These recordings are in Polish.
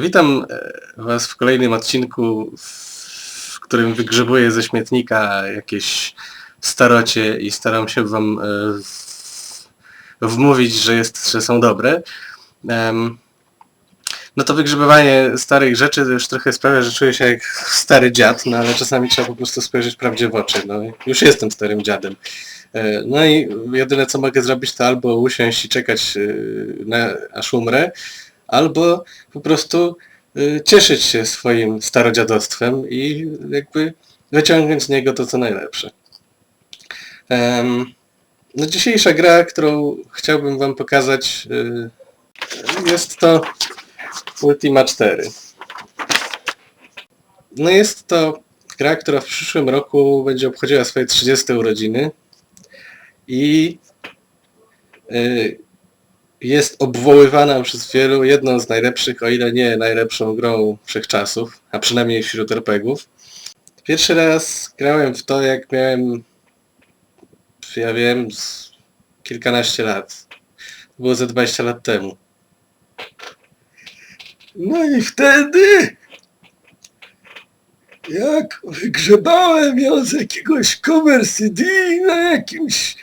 Witam e, Was w kolejnym odcinku, w którym wygrzebuję ze śmietnika jakieś starocie i staram się Wam e, wmówić, że, jest, że są dobre. No to wygrzebywanie starych rzeczy już trochę sprawia, że czuję się jak stary dziad, no ale czasami trzeba po prostu spojrzeć prawdzie w oczy. No, już jestem starym dziadem. E, No i jedyne co mogę zrobić to albo usiąść i czekać na, aż umrę, albo po prostu y, cieszyć się swoim starodziadostwem i jakby wyciągnąć z niego to co najlepsze. No dzisiejsza gra, którą chciałbym wam pokazać y, jest to Ultima 4. No jest to gra, która w przyszłym roku będzie obchodziła swoje 30 urodziny i y, jest obwoływana przez wielu jedną z najlepszych, o ile nie najlepszą grą wszechczasów, a przynajmniej wśród RPGów. Pierwszy raz grałem w to, jak miałem, ja wiem, kilkanaście lat. Było ze 20 lat temu. No i wtedy, jak wygrzebałem ją z jakiegoś cover CD na jakimś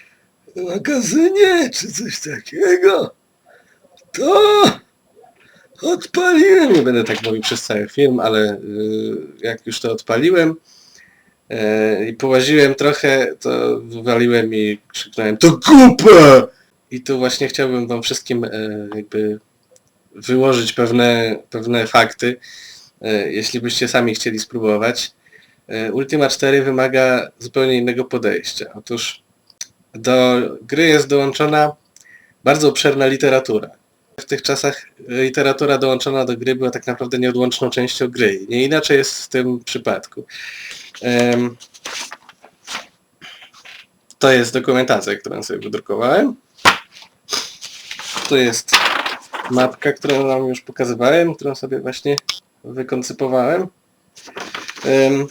magazynie, czy coś takiego, to odpaliłem, nie będę tak mówił przez cały film, ale y, jak już to odpaliłem y, i połaziłem trochę, to wywaliłem i krzyknąłem to kupa! I tu właśnie chciałbym wam wszystkim y, jakby wyłożyć pewne, pewne fakty, y, jeśli byście sami chcieli spróbować. Ultima 4 wymaga zupełnie innego podejścia. Otóż do gry jest dołączona bardzo obszerna literatura. W tych czasach literatura dołączona do gry była tak naprawdę nieodłączną częścią gry. Nie inaczej jest w tym przypadku. To jest dokumentacja, którą sobie wydrukowałem. To jest mapka, którą wam już pokazywałem, którą sobie właśnie wykoncypowałem. Em,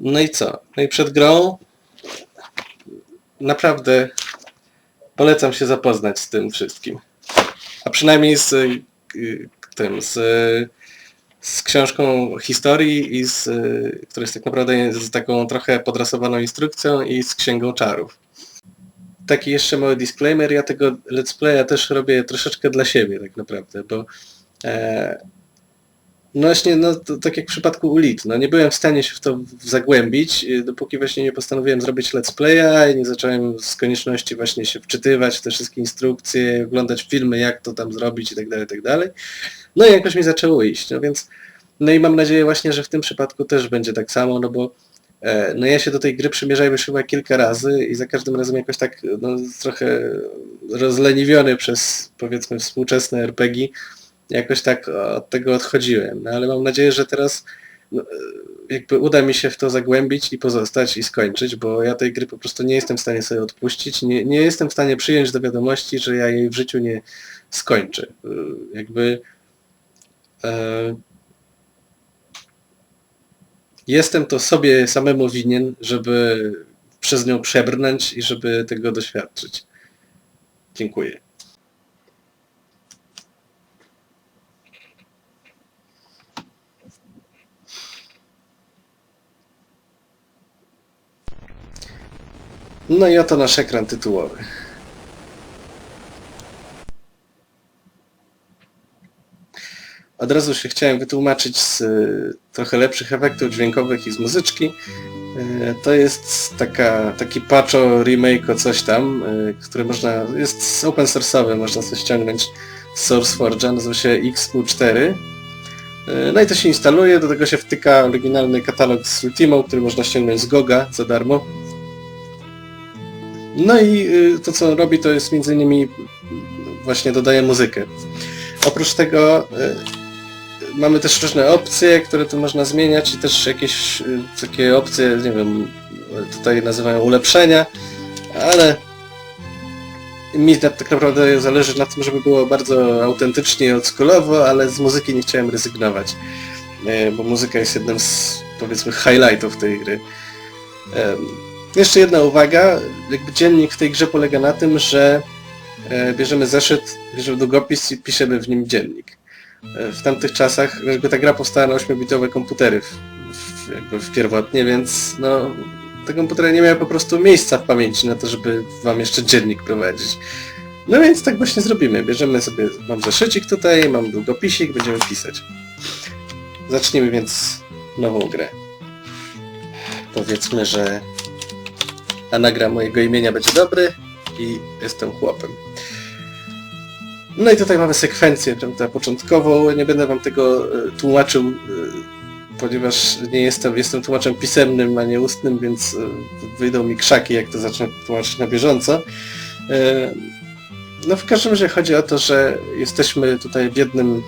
No i co? No i przed grą naprawdę polecam się zapoznać z tym wszystkim. A przynajmniej z y, tym, z, z książką historii i z, y, która jest tak naprawdę z taką trochę podrasowaną instrukcją i z księgą czarów. Taki jeszcze mały disclaimer, ja tego let's playa też robię troszeczkę dla siebie tak naprawdę, bo e, no właśnie, no to, tak jak w przypadku Ulit, no nie byłem w stanie się w to zagłębić, y, dopóki właśnie nie postanowiłem zrobić let's playa i nie zacząłem z konieczności właśnie się wczytywać w te wszystkie instrukcje, oglądać filmy, jak to tam zrobić i tak dalej, tak dalej. No i jakoś mi zaczęło iść, no więc, no i mam nadzieję właśnie, że w tym przypadku też będzie tak samo, no bo e, no ja się do tej gry przymierzałem już chyba kilka razy i za każdym razem jakoś tak no, trochę rozleniwiony przez powiedzmy współczesne RPG, jakoś tak od tego odchodziłem. No ale mam nadzieję, że teraz no, jakby uda mi się w to zagłębić i pozostać i skończyć, bo ja tej gry po prostu nie jestem w stanie sobie odpuścić. Nie, nie jestem w stanie przyjąć do wiadomości, że ja jej w życiu nie skończę. E, Jakby e, jestem to sobie samemu winien, żeby przez nią przebrnąć i żeby tego doświadczyć. Dziękuję. No i oto nasz ekran tytułowy. Od razu się chciałem wytłumaczyć z y, trochę lepszych efektów dźwiękowych i z muzyczki. Y, To jest taka, taki patcho, remake o coś tam, y, który można, jest open source'owy, można sobie ściągnąć z SourceForge'a, nazywa się XQ4. Y, No i to się instaluje, do tego się wtyka oryginalny katalog z Ultimą, który można ściągnąć z Goga za darmo. No i y, to co robi to jest między innymi właśnie dodaje muzykę. Oprócz tego y, mamy też różne opcje, które tu można zmieniać i też jakieś y, takie opcje, nie wiem, tutaj nazywają ulepszenia, ale mi tak naprawdę zależy na tym, żeby było bardzo autentycznie i oldschoolowo, ale z muzyki nie chciałem rezygnować, bo muzyka jest jednym z powiedzmy highlightów tej gry. Jeszcze jedna uwaga, jakby dziennik w tej grze polega na tym, że e, bierzemy zeszyt, bierzemy długopis i piszemy w nim dziennik. e, w tamtych czasach, jakby ta gra powstała na 8-bitowe komputery w, w, jakby w pierwotnie, więc no te komputery nie miały po prostu miejsca w pamięci na to, żeby wam jeszcze dziennik prowadzić. No więc tak właśnie zrobimy. Bierzemy sobie, mam zeszycik tutaj, mam długopisik, będziemy pisać. Zacznijmy więc nową grę. Powiedzmy, że anagram mojego imienia będzie dobry i jestem chłopem. No i tutaj mamy sekwencję, prawda, początkową. Nie będę wam tego e, tłumaczył, e, ponieważ nie jestem, jestem tłumaczem pisemnym, a nie ustnym, więc e, wyjdą mi krzaki, jak to zacznę tłumaczyć na bieżąco. No w każdym razie chodzi o to, że jesteśmy tutaj w jednym,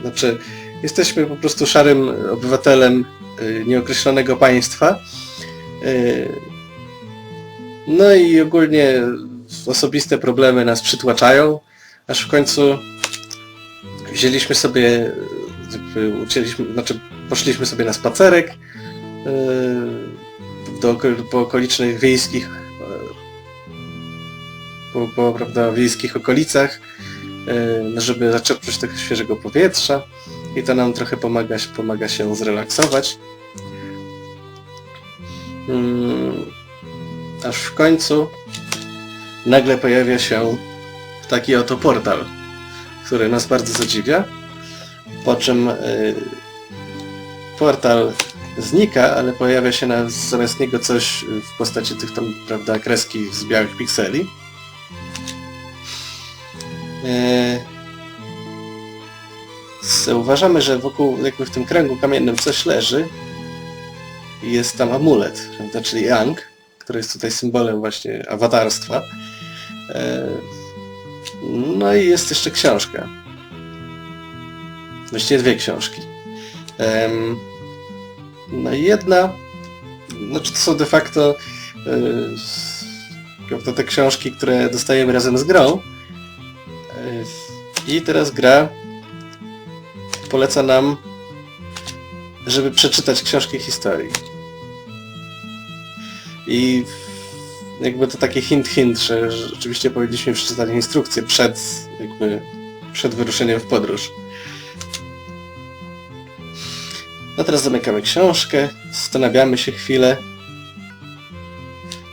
znaczy jesteśmy po prostu szarym obywatelem nieokreślonego państwa. No i ogólnie osobiste problemy nas przytłaczają, aż w końcu wzięliśmy sobie, jakby ucięliśmy, znaczy poszliśmy sobie na spacerek e, do, po okolicznych wiejskich e, po, po prawda, wiejskich okolicach, e, żeby zaczerpnąć tego świeżego powietrza i to nam trochę pomaga, pomaga się zrelaksować. Mm, Aż w końcu nagle pojawia się taki oto portal, który nas bardzo zadziwia, po czym y, portal znika, ale pojawia się na, zamiast niego coś w postaci tych tam, prawda, kreski z białych pikseli. Y, Zauważamy, że wokół, jakby w tym kręgu kamiennym coś leży i jest tam amulet, prawda, czyli Yang, który jest tutaj symbolem właśnie awatarstwa. E, No i jest jeszcze książka. Właściwie dwie książki. No i jedna, znaczy to są de facto e, prawda, te książki, które dostajemy razem z grą. E, I teraz gra poleca nam, żeby przeczytać książki historii. I jakby to taki hint hint, że rzeczywiście powinniśmy przeczytać instrukcję przed jakby przed wyruszeniem w podróż. No teraz zamykamy książkę, zastanawiamy się chwilę.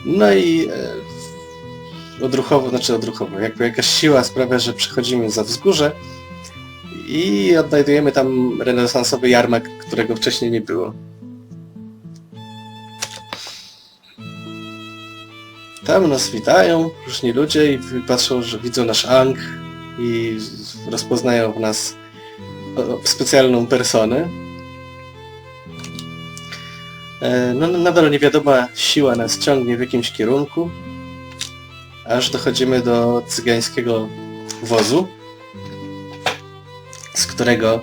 No i e, odruchowo, znaczy odruchowo, jakby jakaś siła sprawia, że przechodzimy za wzgórze i odnajdujemy tam renesansowy jarmark, którego wcześniej nie było. Tam nas witają różni ludzie i patrzą, że widzą nasz Ang i rozpoznają w nas specjalną personę. E, No, nadal niewiadoma siła nas ciągnie w jakimś kierunku, aż dochodzimy do cygańskiego wozu, z którego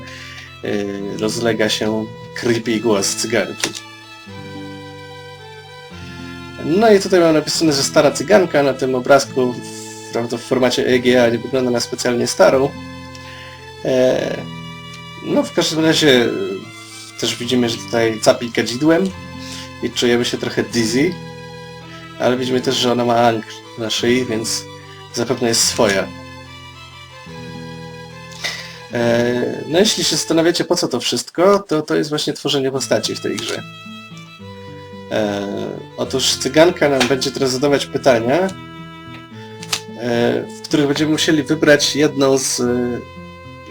y, rozlega się creepy głos cyganki. No i tutaj mam napisane, że stara cyganka na tym obrazku, prawda, w formacie EGA nie wygląda na specjalnie starą. E, no w każdym razie e, też widzimy, że tutaj capi kadzidłem i czujemy się trochę dizzy, ale widzimy też, że ona ma ang na szyi, więc zapewne jest swoja. E, No jeśli się zastanawiacie po co to wszystko, to to jest właśnie tworzenie postaci w tej grze. Otóż cyganka nam będzie teraz zadawać pytania, e, w których będziemy musieli wybrać jedną z e,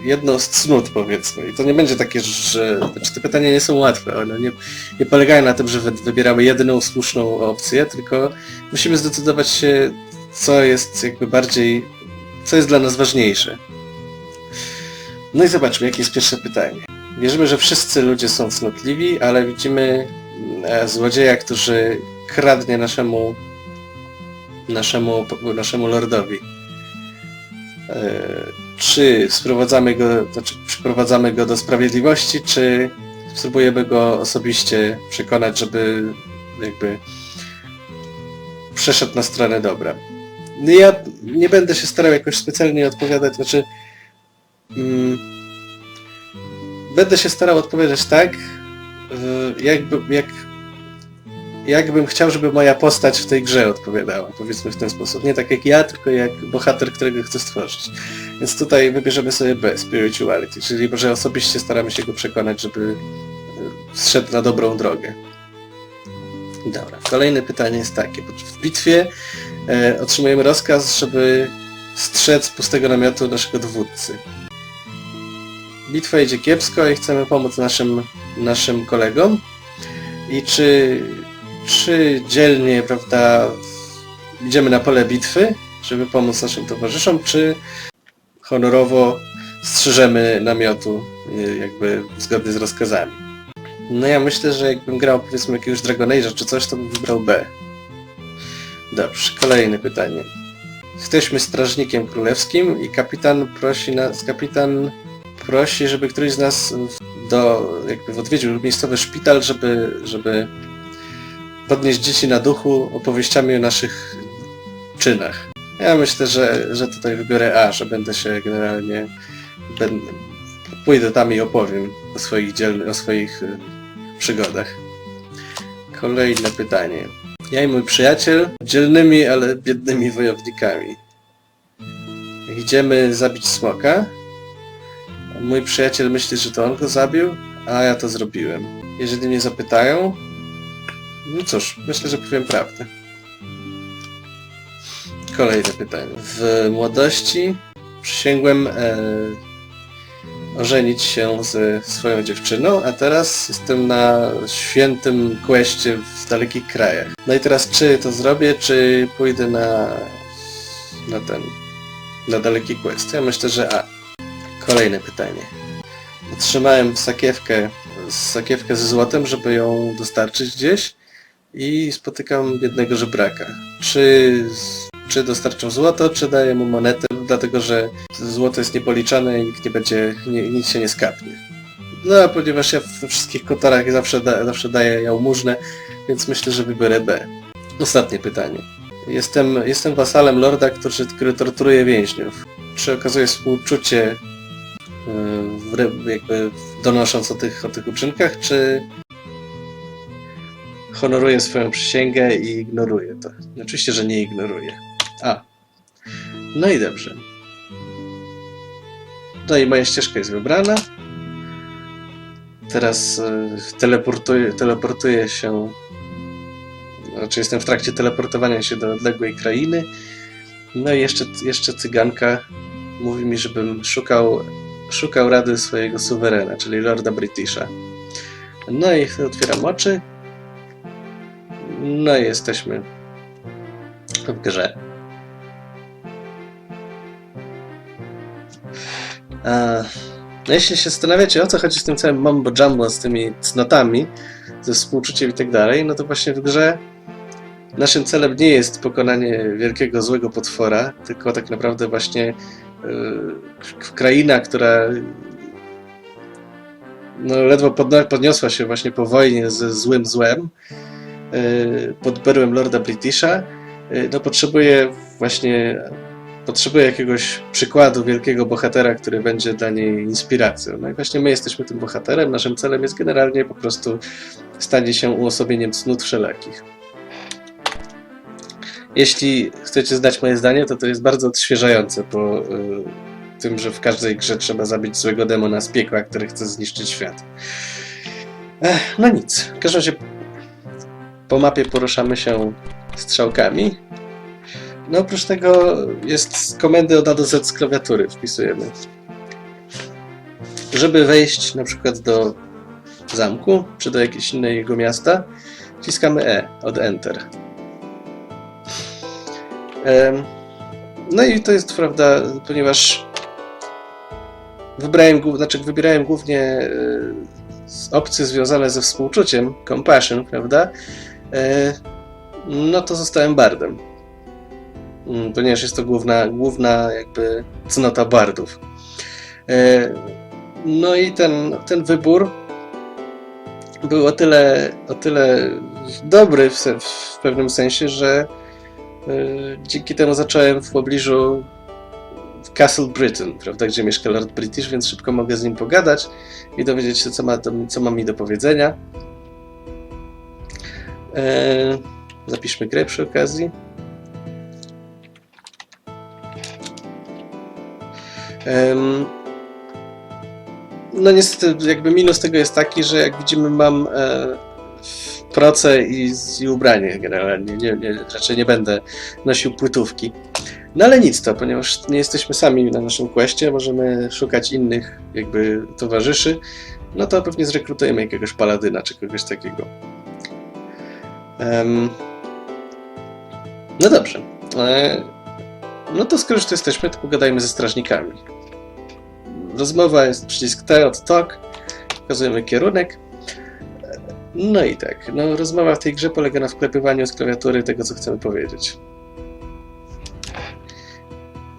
jedną z cnót powiedzmy. I to nie będzie takie, że znaczy te pytania nie są łatwe, one nie, nie polegają na tym, że wy, wybieramy jedyną słuszną opcję, tylko musimy zdecydować się, co jest jakby bardziej, co jest dla nas ważniejsze. No i zobaczmy, jakie jest pierwsze pytanie. Wierzymy, że wszyscy ludzie są cnotliwi, ale widzimy e, złodzieja, który kradnie naszemu naszemu, naszemu lordowi. E, Czy sprowadzamy go, znaczy przyprowadzamy go do sprawiedliwości, czy spróbujemy go osobiście przekonać, żeby jakby przeszedł na stronę dobra. No Ja nie będę się starał jakoś specjalnie odpowiadać, znaczy mm, będę się starał odpowiadać tak, jakby, jak, jakbym chciał, żeby moja postać w tej grze odpowiadała, powiedzmy w ten sposób. Nie tak jak ja, tylko jak bohater, którego chcę stworzyć. Więc tutaj wybierzemy sobie B, spirituality, czyli że osobiście staramy się go przekonać, żeby e, zszedł na dobrą drogę. Dobra, kolejne pytanie jest takie. W bitwie e, otrzymujemy rozkaz, żeby strzec pustego namiotu naszego dowódcy. Bitwa idzie kiepsko i chcemy pomóc naszym, naszym kolegom. I czy, czy dzielnie, prawda, idziemy na pole bitwy, żeby pomóc naszym towarzyszom, czy honorowo strzeżemy namiotu, y, jakby zgodnie z rozkazami. No ja myślę, że jakbym grał powiedzmy jakiegoś Dragon Age'a czy coś, to bym wybrał B. Dobrze, kolejne pytanie. Jesteśmy strażnikiem królewskim i kapitan prosi nas, kapitan prosi, żeby któryś z nas do, jakby odwiedził miejscowy szpital, żeby, żeby podnieść dzieci na duchu opowieściami o naszych czynach. Ja myślę, że, że tutaj wybiorę A, że będę się generalnie będę, pójdę tam i opowiem o swoich, dzielnych, o swoich y, przygodach. Kolejne pytanie. Ja i mój przyjaciel dzielnymi, ale biednymi wojownikami. Idziemy zabić smoka. Mój przyjaciel myśli, że to on go zabił, a ja to zrobiłem. Jeżeli mnie zapytają, no cóż, myślę, że powiem prawdę. Kolejne pytanie. W młodości przysięgłem e, ożenić się ze swoją dziewczyną, a teraz jestem na świętym questie w dalekich krajach. No i teraz czy to zrobię, czy pójdę na, na ten, na daleki quest? Ja myślę, że A. Kolejne pytanie. Otrzymałem sakiewkę, sakiewkę ze złotem, żeby ją dostarczyć gdzieś i spotykam biednego żebraka. Czy, czy dostarczą złoto, czy daję mu monetę, dlatego że złoto jest niepoliczane i nikt nie będzie, nie, nic się nie skapnie. No, ponieważ ja we wszystkich kotarach zawsze, da, zawsze daję jałmużnę, więc myślę, że wybiorę B. Ostatnie pytanie. Jestem, jestem wasalem lorda, który, który torturuje więźniów. Czy okazuje współczucie yy, jakby donosząc o tych, o tych uczynkach, czy honoruje swoją przysięgę i ignoruje to. Oczywiście, że nie ignoruje. A. No i dobrze. No i moja ścieżka jest wybrana. Teraz y, teleportuję, teleportuję się. Znaczy jestem w trakcie teleportowania się do odległej krainy. No i jeszcze, jeszcze cyganka mówi mi, żebym szukał, szukał rady swojego suwerena, czyli Lorda Britisha. No i otwieram oczy no i jesteśmy w grze. No jeśli się zastanawiacie, o co chodzi z tym całym mambo jumbo, z tymi cnotami, ze współczuciem i tak dalej, no to właśnie w grze naszym celem nie jest pokonanie wielkiego złego potwora, tylko tak naprawdę właśnie yy, kraina, która no, ledwo podniosła się właśnie po wojnie ze złym złem, pod berłem Lorda Britisha, y, no potrzebuje właśnie potrzebuje jakiegoś przykładu wielkiego bohatera, który będzie dla niej inspiracją. No i właśnie my jesteśmy tym bohaterem. Naszym celem jest generalnie po prostu stanie się uosobieniem cnót wszelakich. Jeśli chcecie znać moje zdanie, to to jest bardzo odświeżające po y, tym, że w każdej grze trzeba zabić złego demona z piekła, który chce zniszczyć świat. Ech, no nic. W każdym razie po mapie poruszamy się strzałkami. No oprócz tego jest komendy od A do Z z klawiatury wpisujemy. Żeby wejść na przykład do zamku, czy do jakiegoś innego miasta, wciskamy E od Enter. No i to jest prawda, ponieważ wybrałem, znaczy wybierałem głównie e, opcje związane ze współczuciem, compassion, prawda? E, no to zostałem bardem. Mm, ponieważ jest to główna, główna jakby cnota bardów. E, no i ten, ten wybór był o tyle, o tyle dobry w, w pewnym sensie, że e, dzięki temu zacząłem w pobliżu Castle Britain, prawda, gdzie mieszka Lord British, więc szybko mogę z nim pogadać i dowiedzieć się, co ma, co ma mi do powiedzenia. E, zapiszmy grę przy okazji. No niestety jakby minus tego jest taki, że jak widzimy mam e, proce i, i ubranie generalnie. Nie, nie, raczej nie będę nosił płytówki. No ale nic to, ponieważ nie jesteśmy sami na naszym questie, możemy szukać innych jakby towarzyszy, no to pewnie zrekrutujemy jakiegoś paladyna czy kogoś takiego. No dobrze. E, no to skoro już tu jesteśmy, to pogadajmy ze strażnikami. Rozmowa jest przycisk T od TOK, pokazujemy kierunek. No i tak, no rozmowa w tej grze polega na wklepywaniu z klawiatury tego, co chcemy powiedzieć.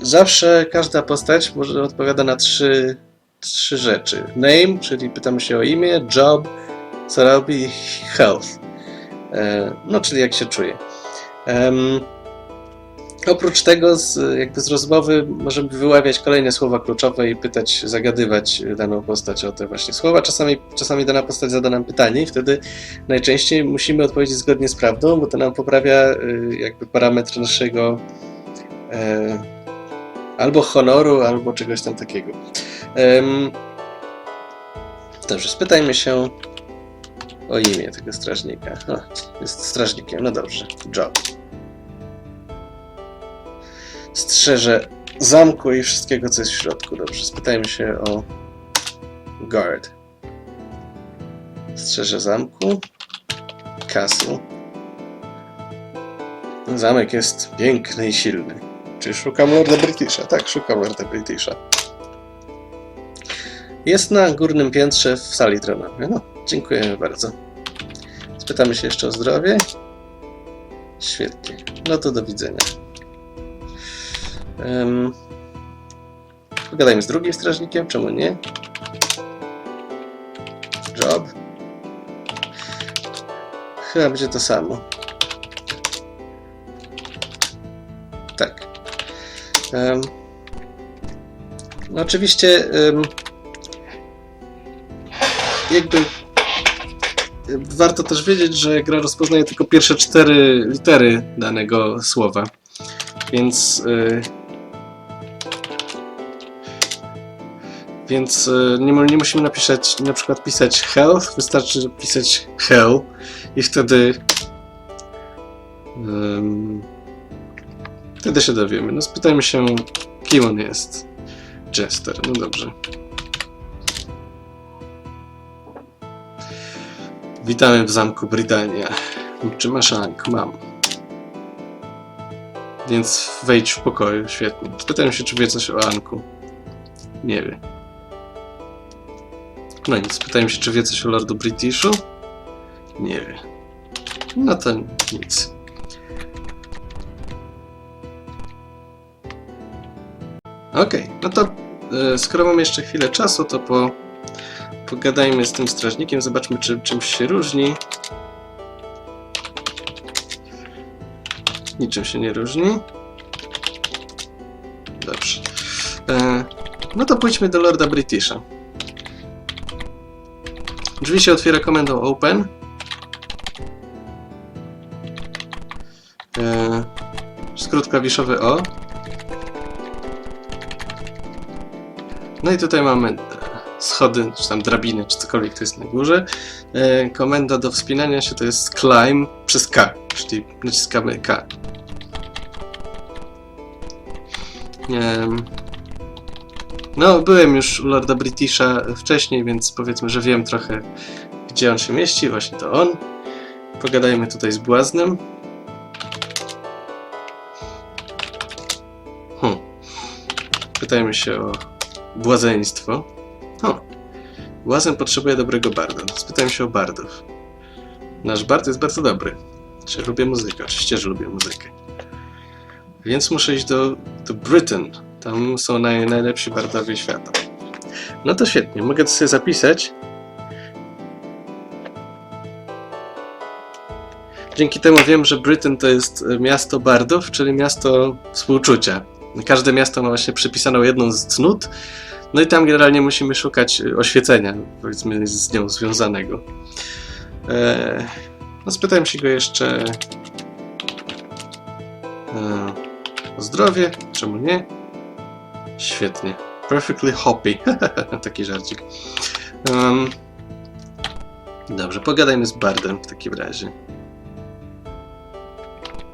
Zawsze każda postać może odpowiada na trzy, trzy rzeczy. Name, czyli pytamy się o imię, job, co robi, health. E, no, czyli jak się czuje. Oprócz tego, z, jakby z rozmowy możemy wyławiać kolejne słowa kluczowe i pytać, zagadywać daną postać o te właśnie słowa. Czasami, czasami dana postać zada nam pytanie i wtedy najczęściej musimy odpowiedzieć zgodnie z prawdą, bo to nam poprawia y, jakby parametr naszego e, albo honoru, albo czegoś tam takiego. Em, dobrze, spytajmy się o imię tego strażnika. Jest strażnikiem, no dobrze. Job. Strzeże zamku i wszystkiego, co jest w środku. Dobrze, spytajmy się o guard. Strzeże zamku. Castle. Zamek jest piękny i silny. Czy szukam Lorda Britisha? Tak, szukam Lorda Britisha. Jest na górnym piętrze w sali tronowej. No, dziękujemy bardzo. Spytamy się jeszcze o zdrowie. Świetnie. No to do widzenia. Um, pogadajmy z drugim strażnikiem, czemu nie? Job. Chyba będzie to samo. Tak. Em, no oczywiście em, jakby warto też wiedzieć, że gra rozpoznaje tylko pierwsze cztery litery danego słowa. Więc y, więc y, nie, nie musimy napisać, na przykład pisać health, wystarczy pisać hell i wtedy Wtedy się dowiemy. No spytajmy się, kim on jest. Jester, no dobrze. Witamy w zamku Brytania. Czy masz Ank? Mam. Więc wejdź w pokoju, świetnie. Spytajmy się, czy wie coś o Anku. Nie wie. No nic, spytajmy się, czy wie coś o Lordu Britishu. Nie wie. No to nic. Okej, no to e, skoro mamy jeszcze chwilę czasu, to po, pogadajmy z tym strażnikiem, zobaczmy czy czymś się różni. Niczym się nie różni. Dobrze. E, no to pójdźmy do Lorda Britisha. Drzwi się otwiera komendą open. E, skrót klawiszowy O. No i tutaj mamy schody, czy tam drabiny, czy cokolwiek to jest na górze. E, komenda do wspinania się to jest climb przez K, czyli naciskamy K. No, byłem już u Lorda Britisha wcześniej, więc powiedzmy, że wiem trochę, gdzie on się mieści. Właśnie to on. Pogadajmy tutaj z Błaznem. Hmm. Pytajmy się o Błazeństwo. O, Błazen potrzebuje dobrego barda. Spytałem się o bardów. Nasz bard jest bardzo dobry. Czy lubię muzykę? Oczywiście, że lubię muzykę. Więc muszę iść do, do Britain. Tam są naj, najlepsi bardowie świata. No to świetnie, mogę to sobie zapisać. Dzięki temu wiem, że Britain to jest e, miasto bardów, czyli miasto współczucia. Każde miasto ma właśnie przypisaną jedną z cnót, no i tam generalnie musimy szukać e, oświecenia, powiedzmy, z nią związanego. Eee, no spytałem się go jeszcze e, o zdrowie, czemu nie? Świetnie. Perfectly hoppy. Taki żarcik. Um, dobrze, pogadajmy z Bardem w takim razie.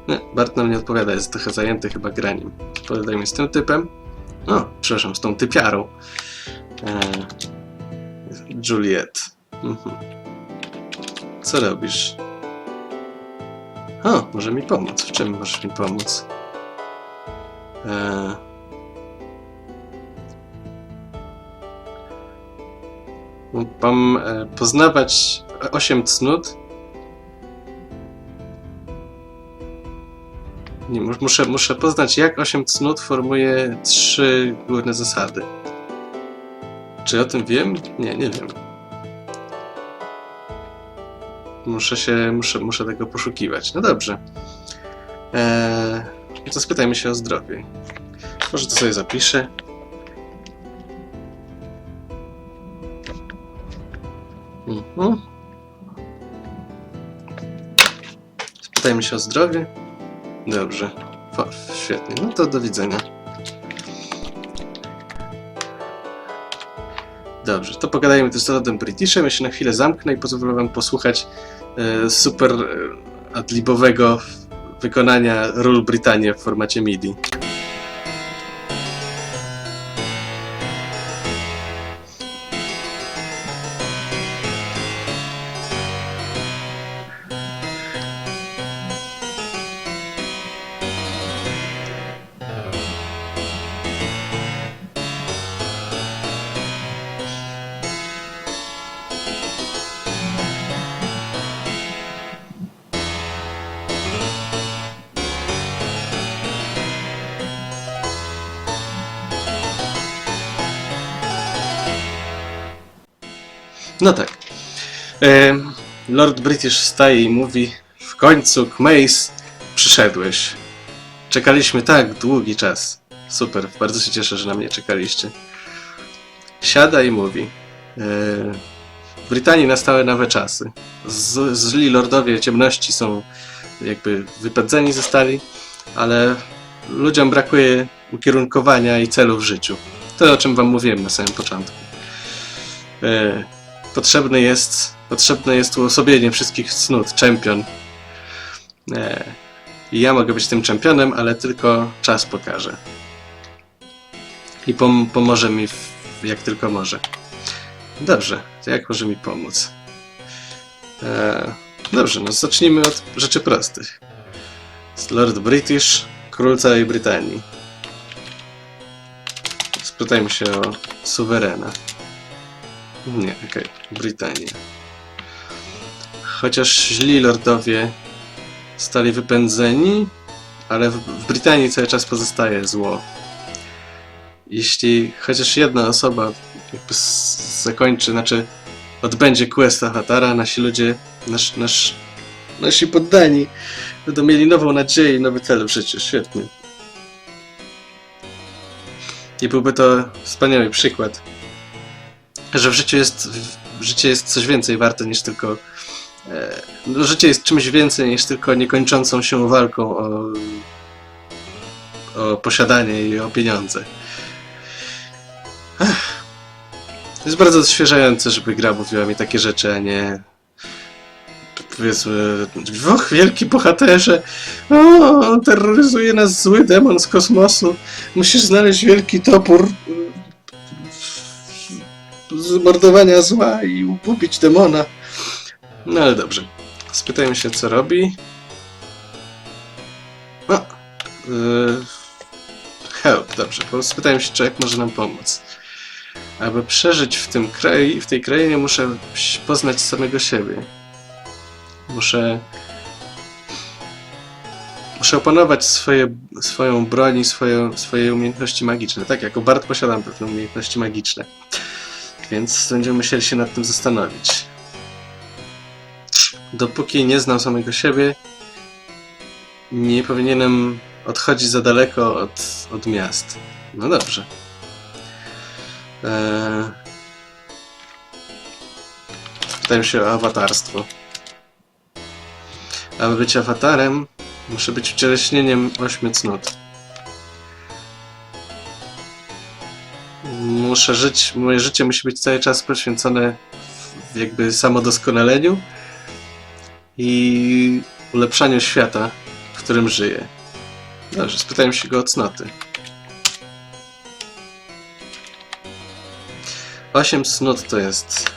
Nie, Bart nam nie odpowiada, jest trochę zajęty chyba graniem. Pogadajmy z tym typem. O, przepraszam, z tą typiarą. E, Juliet. Mhm. Co robisz? O, może mi pomóc. W czym możesz mi pomóc? E... Mam e, poznawać osiem cnót. Nie, mus- muszę, muszę poznać, jak osiem cnót formuje trzy główne zasady. Czy o tym wiem? Nie, nie wiem. Muszę się, muszę, muszę tego poszukiwać. No dobrze. Eee, to spytajmy się o zdrowie. Może to sobie zapiszę. Mhm. Spytajmy się o zdrowie. Dobrze. Fa- świetnie. No to do widzenia. Dobrze, to pogadajmy też z Lordem Britishem. Ja się na chwilę zamknę i pozwolę wam posłuchać e, super e, adlibowego wykonania ról Britannia w formacie MIDI. Lord British wstaje i mówi w końcu, Kmace, przyszedłeś. Czekaliśmy tak długi czas. Super, bardzo się cieszę, że na mnie czekaliście. Siada i mówi. E, w Brytanii nastały nowe czasy. Z, zli lordowie ciemności są jakby wypędzeni zostali, ale ludziom brakuje ukierunkowania i celu w życiu. To o czym wam mówiłem na samym początku. E, potrzebny jest, potrzebne jest uosobienie wszystkich cnót, czempion. E, ja mogę być tym czempionem, ale tylko czas pokaże. I pom pomoże mi, w, jak tylko może. Dobrze, to jak może mi pomóc? E, dobrze, no zacznijmy od rzeczy prostych. Lord British, król całej Brytanii. Spytajmy się o suwerena. Nie, okej, Brytania. Chociaż źli lordowie stali wypędzeni, ale w, Brytanii cały czas pozostaje zło. Jeśli chociaż jedna osoba jakby zakończy, znaczy odbędzie quest Avatara, nasi ludzie, nasz, nasz, nasi poddani będą mieli nową nadzieję i nowy cel w życiu. Świetnie. I byłby to wspaniały przykład że w życiu jest, w życie jest coś więcej warte niż tylko. E, no, życie jest czymś więcej niż tylko niekończącą się walką o, o posiadanie i o pieniądze. To jest bardzo odświeżające, żeby gra mówiła mi takie rzeczy, a nie powiedzmy, och, wielki bohaterze, o, terroryzuje nas zły demon z kosmosu, musisz znaleźć wielki topór zamordowania zła i ubić demona. No ale dobrze. Spytajmy się, co robi. O, yy, help, dobrze. Spytajmy się, czy jak może nam pomóc. Aby przeżyć w tym kraju, w tej krainie muszę poznać samego siebie. Muszę Muszę opanować swoje, swoją broń i swoje, swoje umiejętności magiczne. Tak, jako Bard posiadam pewne umiejętności magiczne. Więc będziemy musieli się nad tym zastanowić. Dopóki nie znam samego siebie, nie powinienem odchodzić za daleko od, od miast. No dobrze. Eee... Spytałem się o awatarstwo. Aby być awatarem, muszę być wcieleśnieniem ośmiu cnót. muszę żyć, moje życie musi być cały czas poświęcone w jakby samodoskonaleniu i ulepszaniu świata, w którym żyję. Dobrze, spytałem się go o cnoty. Osiem cnót to jest...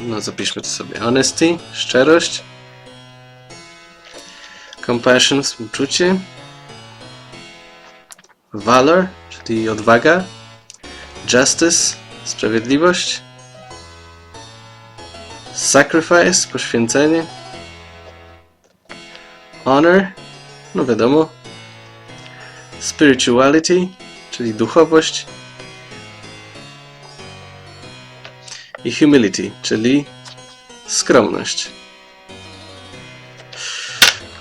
No, zapiszmy to sobie. Honesty, szczerość. Compassion, współczucie. Valor, czyli odwaga. Justice, sprawiedliwość. Sacrifice, poświęcenie. Honor, no wiadomo. Spirituality, czyli duchowość. I humility, czyli skromność.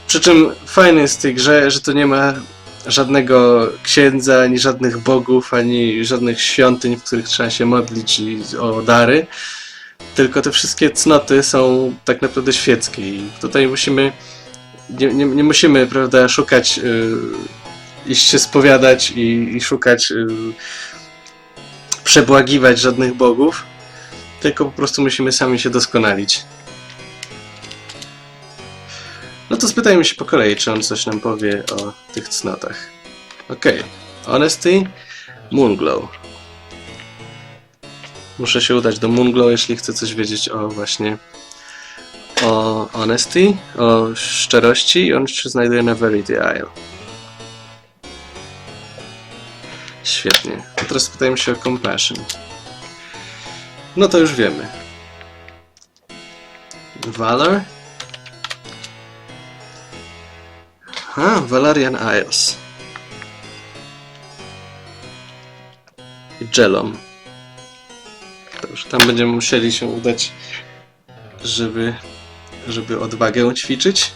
Przy czym fajne jest w tej grze, że to nie ma żadnego księdza, ani żadnych bogów, ani żadnych świątyń, w których trzeba się modlić i o dary. Tylko te wszystkie cnoty są tak naprawdę świeckie i tutaj musimy nie, nie, nie musimy, prawda, szukać, y, iść się spowiadać i, i szukać, y, przebłagiwać żadnych bogów, tylko po prostu musimy sami się doskonalić. No to spytajmy się po kolei, czy on coś nam powie o tych cnotach. Okej. Honesty, Moonglow. Muszę się udać do Moonglow, jeśli chcę coś wiedzieć o właśnie o honesty, o szczerości on się znajduje na Verity Isle. Świetnie. A teraz spytajmy się o Compassion. No to już wiemy. Valor. A, Valarian Isles. I Jelom. Dobrze, tam będziemy musieli się udać, żeby, żeby odwagę ćwiczyć.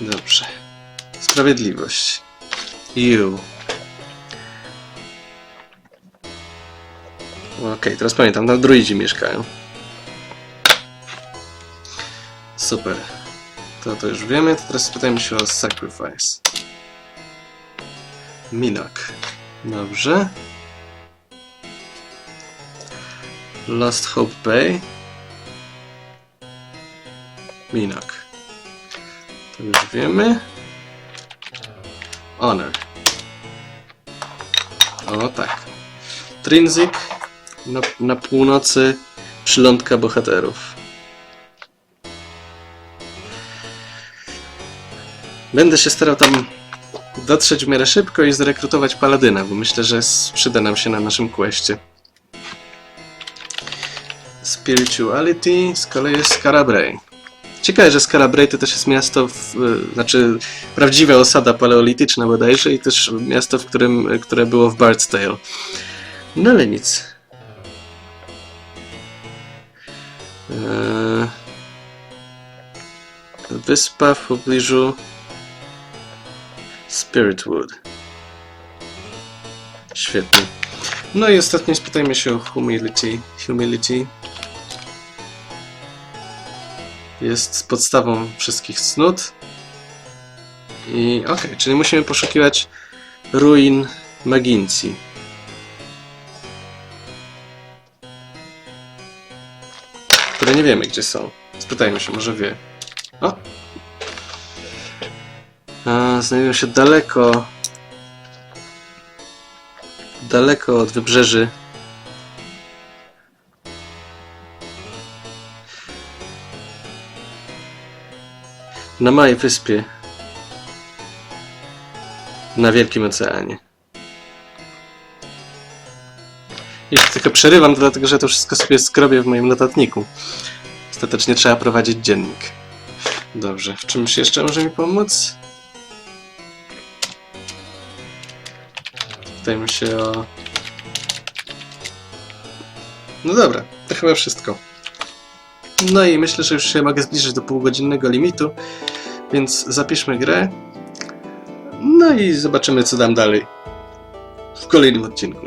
Dobrze. Sprawiedliwość. You. Okej, teraz pamiętam, tam druidzi mieszkają. Super. To to już wiemy, to teraz spytajmy się o Sacrifice. Minok. Dobrze. Lost Hope Bay. Minok. To już wiemy. Honor. O tak. Trinzik na, na północy przylądka bohaterów. Będę się starał tam dotrzeć w miarę szybko i zrekrutować paladyna, bo myślę, że przyda nam się na naszym questie. Spirituality, z kolei jest Scarabray. Ciekawe, że Scarabray to też jest miasto, w, y, znaczy prawdziwa osada paleolityczna bodajże i też miasto, w którym, które było w Bard's Tale. No ale nic. Eee, Wyspa w pobliżu Spiritwood. Świetnie. No i ostatnio spytajmy się o humility. Humility jest podstawą wszystkich cnót. I okej, czyli musimy poszukiwać ruin Magincji. Które nie wiemy gdzie są. Spytajmy się, może wie. O! A, znajdują się daleko. Daleko od wybrzeży. Na małej wyspie. Na Wielkim Oceanie. I tylko przerywam, dlatego że to wszystko sobie skrobię w moim notatniku. Ostatecznie trzeba prowadzić dziennik. Dobrze, w czymś jeszcze może mi pomóc? Pytajmy się o... No dobra, to chyba wszystko. No i myślę, że już się mogę zbliżyć do półgodzinnego limitu, więc zapiszmy grę. No i zobaczymy co dam dalej w kolejnym odcinku.